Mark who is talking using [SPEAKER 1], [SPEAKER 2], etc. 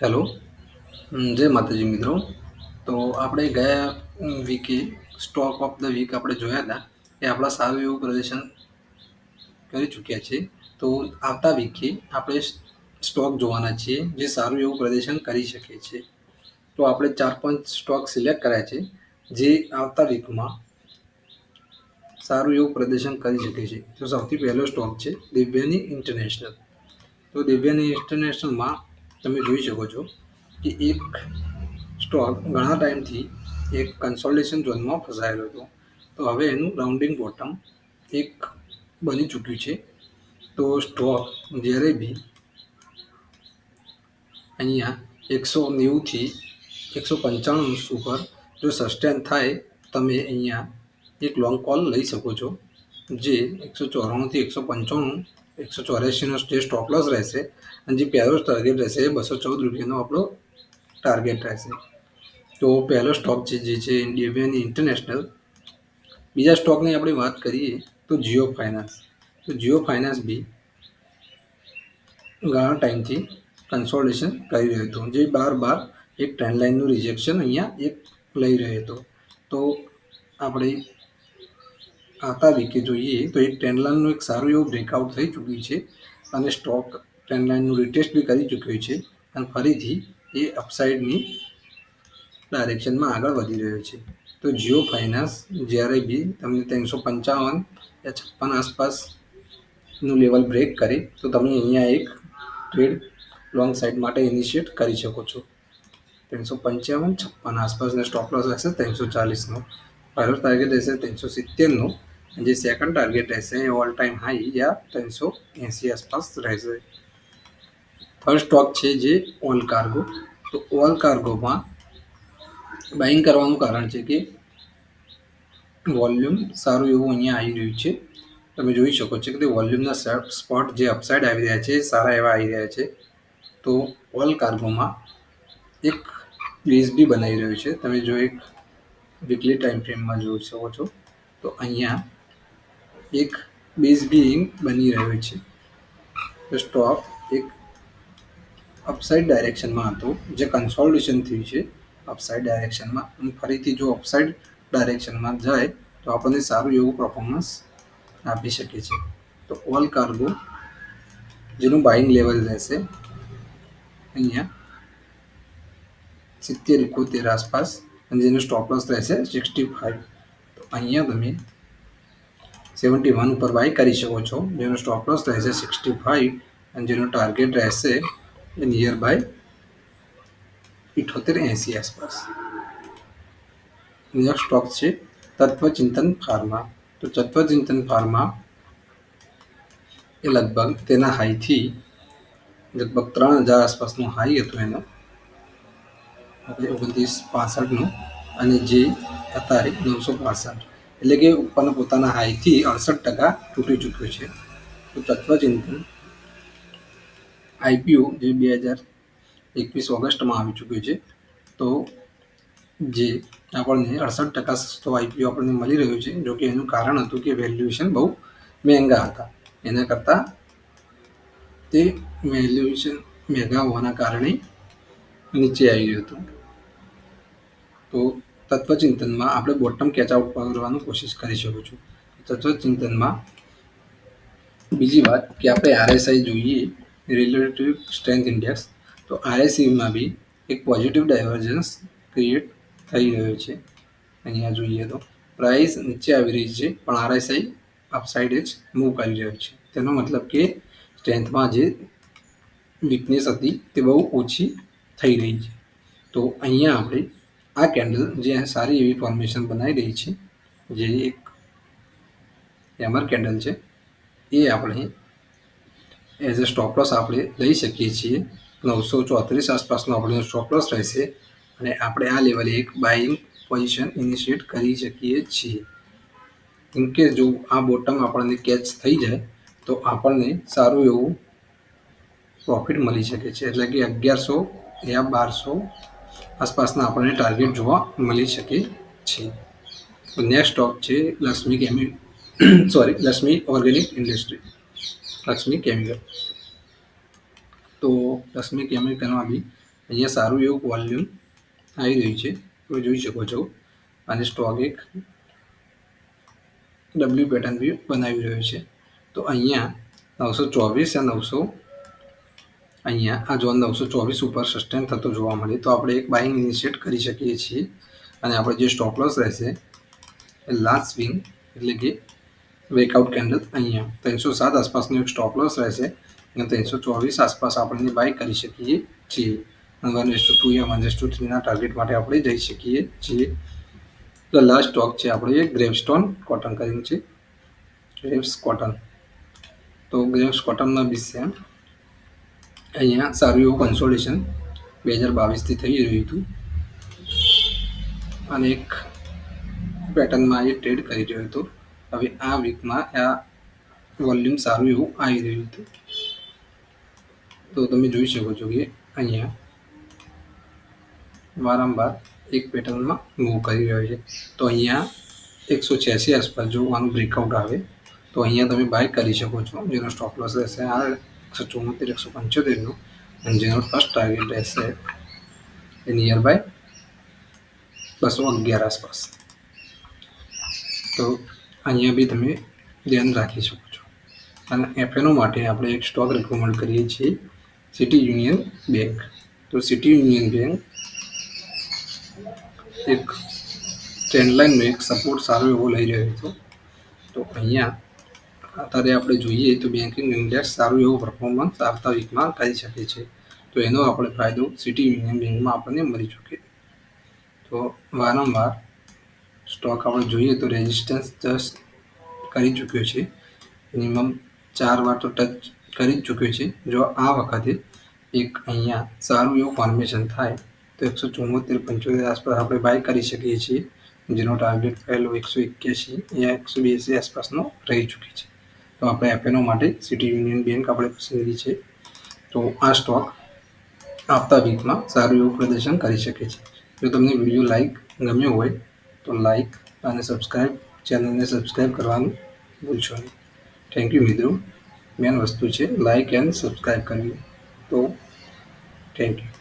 [SPEAKER 1] Hello. જય માતાજી મિત્રો. તો આપણે ગયા વીકે સ્ટોક ઓફ ધ વીક આપણે જોયા હતા. એ આપણા સારું એવું પ્રદર્શન કરી ચૂક્યા છે તો આવતા વીકે આપણે સ્ટોક જોવાના છીએ, જે સારું એવું પ્રદર્શન કરી શકે છે. તો આપણે ચાર પાંચ સ્ટોક સિલેક્ટ કર્યા છે, જે આવતા વીકમાં સારું એવું પ્રદર્શન કરી શકે છે. તો સૌથી પહેલો સ્ટોક છે દિવ્યાની ઇન્ટરનેશનલ તો દિવ્યાની ઇન્ટરનેશનલમાં તમે જોઈ શકો છો કે એક સ્ટોક ઘણા ટાઈમથી એક કન્સોલ્ટેશન ઝોનમાં ફસાયેલો હતો. તો હવે એનું રાઉન્ડિંગ બોટમ એક બની ચૂક્યું છે. તો સ્ટોક જ્યારે બી અહીંયા એકસો નેવુંથી એકસો પંચાણું ઉપર જો સસ્ટેન થાય, તમે અહીંયા એક લોંગ કોલ લઈ શકો છો, જે એકસો ચોરાણુંથી એકસો પંચાણું એકસો ચોર્યાસીનો જે સ્ટોપ લોસ રહેશે અને જે પહેલો ટાર્ગેટ રહેશે એ બસો ચૌદ રૂપિયાનો આપણો ટાર્ગેટ રહેશે. તો પહેલો સ્ટોક છે જે છે ઇન્ડિયન ઇન્ટરનેશનલ બીજા સ્ટોકની આપણે વાત કરીએ તો જીઓ ફાઇનાન્સ તો જીઓ ફાઇનાન્સ બી ઘણા ટાઈમથી કન્સોલ્ટેશન કરી રહ્યો હતો. જે બાર બાર એક ટ્રેન્ડ લાઇનનું રિજેક્શન અહીંયા એક લઈ રહ્યો હતો. તો આપણે આવતા વીકે જોઈએ તો એક ટ્રેન્ડ લાઇનનું એક સારું એવું બ્રેકઆઉટ થઈ ચૂક્યું છે અને સ્ટોક ટ્રેન્ડ લાઇનનું રિટેસ્ટ બી કરી ચૂક્યું છે અને ફરીથી એ અપસાઇડની ડાયરેક્શનમાં આગળ વધી રહ્યો છે. તો જીઓ ફાઇનાન્સ જ્યારે બી તમને ત્રણસો પંચાવન યા છપ્પન આસપાસનું લેવલ બ્રેક કરે તો તમે અહીંયા એક ટ્રેડ લોંગ સાઇડ માટે ઇનિશિએટ કરી શકો છો. ત્રણસો પંચાવન, છપ્પન આસપાસનો સ્ટોપ લોસ રહેશે ત્રણસો ચાલીસનો પહેલો ટાર્ગેટ રહેશે ત્રણસો સિત્તેરનો જે સેકન્ડ ટાર્ગેટ રહેશે એ ઓલ ટાઈમ હાઈ યા ત્રણસો એંસી આસપાસ રહેશે. ફર્સ્ટ સ્ટોક છે જે ઓલ કાર્ગો તો ઓલ કાર્ગોમાં બાઇંગ કરવાનું કારણ છે કે વોલ્યુમ સારું એવું અહીંયા આવી રહ્યું છે. તમે જોઈ શકો છો કે તે વોલ્યુમના સ્પોટ જે અપસાઇડ આવી રહ્યા છે સારા એવા આવી રહ્યા છે. તો ઓલ કાર્ગોમાં એક બેઝ બી બનાવી રહ્યું છે. તમે જો એક વીકલી ટાઈમ ફ્રેમમાં જોઈ શકો છો. તો અહીંયા એક બેઝ બી બની રહ્યો છે. તો સ્ટોક એક અપસાઇડ ડાયરેક્શનમાં હતો. જે કન્સોલ્ટેશન થયું છે અપસાઇડ ડાયરેક્શનમાં અને ફરીથી જો અપસાઇડ ડાયરેક્શનમાં જાય, તો આપણને સારું એવું પરફોર્મન્સ આપી શકે છે. તો ઓલ કાર્ગો જેનું બાઇંગ લેવલ રહેશે, અહીંયા સિત્તેર એકોતેર આસપાસ. અને જેનું સ્ટોપલોસ રહેશે સિક્સટી ફાઇવ તો અહીંયા તમે સેવન્ટી વન ઉપર બાય કરી શકો છો. જેનો સ્ટોપ લોસ રહેશે સિક્સટી ફાઇવ અને જેનો ટાર્ગેટ રહેશે નિયર બાય ઇઠોતેર એંસી આસપાસ. બીજા સ્ટોક છે તત્વચિંતન ફાર્મા તો તત્વચિંતન ફાર્મા એ લગભગ તેના હાઈથી લગભગ ત્રણ હજાર આસપાસનો હાઈ હતો એનો. ઓગણત્રીસ પાસઠનો અને જે અત્યારે નવસો પાસઠ. એટલે કે ઉપરના પોતાના હાઈથી અડસઠ ટકા તૂટી ચૂક્યો છે. તો તત્વચિંતન આઈપીઓ જે બે હજાર એકવીસ ઓગસ્ટમાં આવી ચૂક્યું છે. તો જે આપણને અડસઠ ટકા સસ્તો આઈપીઓ આપણને મળી રહ્યો છે, જો કે એનું કારણ હતું કે વેલ્યુએશન બહુ મહેંગા હતા. એના કરતાં તે વેલ્યુએશન મહેંગા હોવાના કારણે નીચે આવી ગયું હતું. તો તત્વચિંતનમાં આપણે બોટમ કેચ આઉટ કરવાની કોશિશ કરી શકું છું. તત્વચિંતનમાં બીજી વાત કે આપણે આરએસઆઈ જોઈએ રિલેટિવ સ્ટ્રેન્થ ઇન્ડેક્સ તો આરએસઈમાં બી એક પોઝિટિવ ડાયવર્જન્સ ક્રિએટ થઈ રહ્યો છે. અહીંયા જોઈએ તો પ્રાઇસ નીચે આવી રહી છે, પણ આરએસઆઈ અપસાઇડ જ મૂવ કરી રહ્યો છે. તેનો મતલબ કે સ્ટ્રેન્થમાં જે વીકનેસ હતી તે બહુ ઓછી થઈ રહી છે. તો અહીંયા આપણે આ કેન્ડલ જે સારી એવી ફોર્મેશન બનાવી રહી છે, જે એક હેમર કેન્ડલ છે, એ આપણે એઝ અ સ્ટોપલોસ આપણે લઈ શકીએ છીએ. નવસો ચોત્રીસ આસપાસનો આપણો સ્ટોપલોસ રહેશે અને આપણે આ લેવલે એક બાઇંગ પોઝિશન ઇનિશિએટ કરી શકીએ છીએ. કેમકે જો આ બોટમ આપણને કેચ થઈ જાય, તો આપણને સારું એવું પ્રોફિટ મળી શકે છે. એટલે કે અગિયારસો યા બારસો આસપાસના આપણને ટાર્ગેટ જોવા મળી શકે છે. તો નેક્સ્ટ સ્ટોક છે Laxmi કેમી sorry Laxmi organic industry Laxmi chemical. તો લક્ષ્મી કેમિકલમાં બી અહીંયા સારું એવું વોલ્યુમ આવી રહ્યું છે. તમે જોઈ શકો છો. અને સ્ટોક એક ડબલ્યુ પેટર્ન બી બનાવી રહ્યો છે. તો અહીંયા નવસો ચોવીસ અને નવસો અહીંયા આ ઝોન નવસો ચોવીસ ઉપર સસ્ટેન થતો જોવા મળે. તો આપણે એક બાઇંગ ઇનિશિએટ કરી શકીએ છીએ અને આપણે જે સ્ટોપ લોસ રહેશે, એ લાસ્ટ સ્વિંગ એટલે કે બ્રેકઆઉટ કેન્ડલ અહીંયા. ત્રણસો સાત આસપાસનો એક સ્ટોપ રહેશે અને ત્રણસો ચોવીસ આસપાસ આપણે બાય કરી શકીએ છીએ. વન એસ ટુ ટુ યા વન એસ ટુ થ્રીના ટાર્ગેટ માટે આપણે જઈ શકીએ છીએ. તો લાસ્ટ સ્ટોક છે આપણે ગ્રેવસ્ટોન કોટન કરીને છે. ગ્રેવ્સ કોટન તો ગ્રેવ્સ કોટનના વિશે અહીંયા સારું એવું કન્સોલેશન બે હજાર બાવીસથી થઈ રહ્યું હતું. અને એક પેટર્નમાં એ ટ્રેડ કરી રહ્યો હતો. હવે આ વીકમાં આ વોલ્યુમ સારું એવું આવી રહ્યું હતું. તો તમે જોઈ શકો છો કે અહીંયા વારંવાર એક પેટર્નમાં મૂવ કરી રહ્યો છે. તો અહીંયા એકસો છ્યાસી આસપાસ જો આનું બ્રેકઆઉટ આવે. તો અહીંયા તમે બાય કરી શકો છો. જેનો સ્ટોપ લોસ રહેશે આ એકસો ચુમ્મોતેર એકસો પંચોતેરનું અને જેનો ફર્સ્ટ ટાર્ગેટ રહેશે એ નિયર બાય બસો અગિયાર આસપાસ તો અહીંયા બી તમે ધ્યાન રાખી શકો છો અને એફએનઓ માટે આપણે એક સ્ટોક રેકમેન્ડ કરીએ છીએ સિટી યુનિયન બેંક તો સિટી યુનિયન બેંક એક ટ્રેન્ડલાઇનનો એક સપોર્ટ સારો એવો લઈ રહ્યો હતો તો અહીંયા અત્યારે આપણે જોઈએ તો બેન્કિંગ ઇન્ડેક્સ સારું એવું પરફોર્મન્સ આવતા વીકમાં કરી શકે છે. તો એનો આપણે ફાયદો સિટી યુનિયન બેંકમાં આપણને મળી ચૂકે તો વારંવાર સ્ટોક આપણે જોઈએ તો રેઝિસ્ટન્સ જસ્ટ કરી ચૂક્યો છે. મિનિમમ ચાર વાર તો ટચ કરી જ ચૂક્યો છે. જો આ વખતે એક અહીંયા સારું એવું ફોર્મેશન થાય, તો એકસો ચુમ્મોતેર પંચોતેર આસપાસ આપણે બાય કરી શકીએ છીએ. જેનો ટાર્ગેટ પહેલો એકસો એક્યાસી યા એકસો બ્યાસી આસપાસનો રહી ચૂકી છે. તો આપણે એફએનઓ માટે સિટી યુનિયન બેંક આપણે પસંદગી છે. તો આ સ્ટોક આવતા વીકમાં સારું એવું પ્રદર્શન કરી શકે છે. જો તમને વીડિયો લાઈક ગમ્યો હોય, તો લાઈક અને સબસ્ક્રાઈબ ચેનલને સબસ્ક્રાઈબ કરવાનું ભૂલશો નહીં. થેન્ક યુ મિત્રો. મેન વસ્તુ છે લાઈક એન્ડ સબસ્ક્રાઈબ કરવી. તો થેન્ક યુ